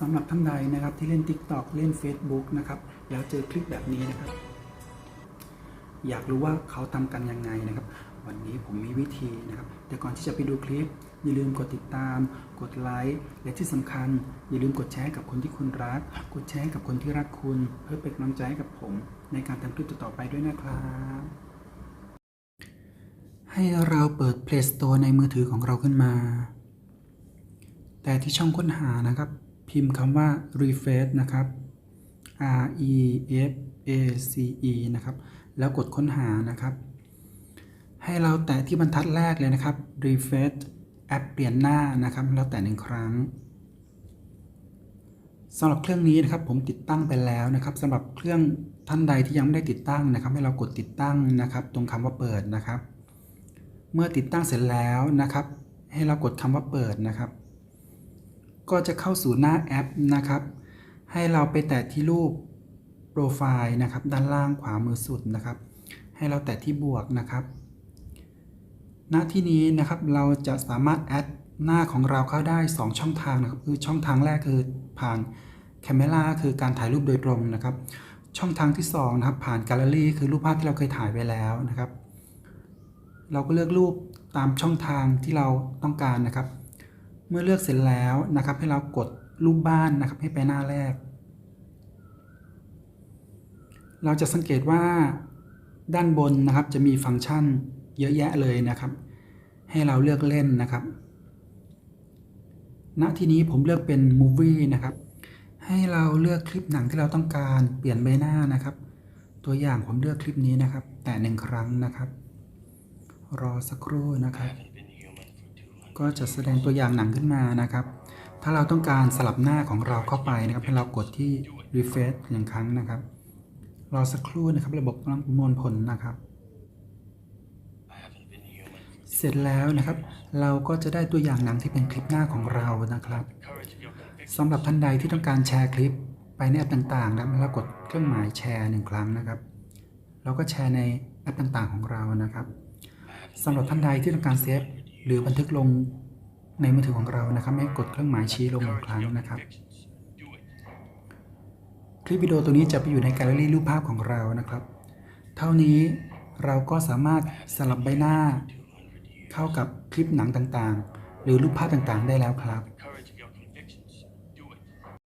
สำหรับท่านใดนะครับที่เล่น TikTok เล่น Facebook นะครับแล้วเจอคลิปแบบนี้นะครับ อยากรู้ว่าเขาทำกันยังไงนะครับ วันนี้ผมมีวิธีนะครับ แต่ก่อนที่จะไปดูคลิป อย่าลืมกดติดตาม กดไลค์และที่สำคัญ อย่าลืมกดแชร์กับคนที่คุณรัก กดแชร์กับคนที่รักคุณ เพื่อเป็นกำลังใจให้กับผม ในการทำคลิปต่อไปด้วยนะครับให้เราเปิด Play Store ในมือถือของเราขึ้นมา แต่ที่ช่องค้นหานะครับ พิมพ์คำว่า refresh นะครับ R E F A C E นะครับ แล้วกดค้นหานะครับ ให้เราแตะที่บรรทัดแรกเลยนะครับ refresh แอปเปลี่ยนหน้านะครับ แล้วแตะหนึ่งครั้งสำหรับเครื่องนี้นะครับผมติดตั้งไปแล้วนะครับสำหรับเครื่องท่านใดที่ยังไม่ได้ติดตั้งนะครับ ให้เรากดติดตั้งนะครับ ตรงคำว่าเปิดนะครับ เมื่อติดตั้งเสร็จแล้วนะครับ ให้เรากดคำว่าเปิดนะครับ ก็จะเข้าสู่หน้าแอปนะครับ ให้เราไปแตะที่รูปโปรไฟล์นะครับ ด้านล่างขวามือสุดนะครับ ให้เราแตะที่บวกนะครับหน้าที่นี้นะครับเราจะสามารถแอดหน้าของเราเข้าได้ 2 ช่องทางนะครับคือช่องทางแรกคือผ่าน Camera คือการถ่ายรูปโดยตรงนะครับ ช่องทางที่2นะครับผ่านแกลเลอรี่คือรูปภาพที่เราเคยถ่ายไว้แล้วนะครับ เราก็เลือกรูปตามช่องทางที่เราต้องการนะครับ เมื่อเลือกเสร็จแล้วนะครับ ให้เรากดรูปบ้านนะครับ ให้ไปหน้าแรก เราจะสังเกตว่าด้านบนนะครับจะมีฟังก์ชันเยอะแยะเลยนะครับ ให้เราเลือกเล่นนะครับ ณที่นี้ผมเลือกเป็น Movie นะครับ ให้เราเลือกคลิปหนังที่เราต้องการเปลี่ยนใบหน้านะครับ ตัวอย่างผมเลือกคลิปนี้นะครับ แต่หนึ่งครั้งนะครับ รอสักครู่นะครับ ก็จะแสดงตัวอย่างหนังขึ้นมานะครับ ถ้าเราต้องการสลับหน้าของเราเข้าไปนะครับ ให้เรากดที่ refresh หนึ่งครั้งนะครับรอสักครู่นะครับ ระบบกำลังประมวลผลนะครับ เสร็จแล้วนะครับ เราก็จะได้ตัวอย่างหนังที่เป็นคลิปหน้าของเรานะครับสำหรับท่านใดที่ต้องการแชร์คลิปไปในแอปต่างๆนะครับแล้วกดเครื่องหมายแชร์หนึ่งครั้งนะครับ เราก็แชร์ในแอปต่างๆของเรานะครับสำหรับท่านใดที่ต้องการเซฟ หรือบันทึกลงในมือถือของเรานะครับให้กดเครื่องหมายชี้ลงหนึ่งครั้งนะครับ คลิปวิดีโอตัวนี้จะไปอยู่ในแกลเลอรี่รูปภาพของเรานะครับ เท่านี้เราก็สามารถสลับใบหน้า เข้ากับคลิปหนังต่างๆ หรือรูปภาพต่างๆ ได้แล้วครับ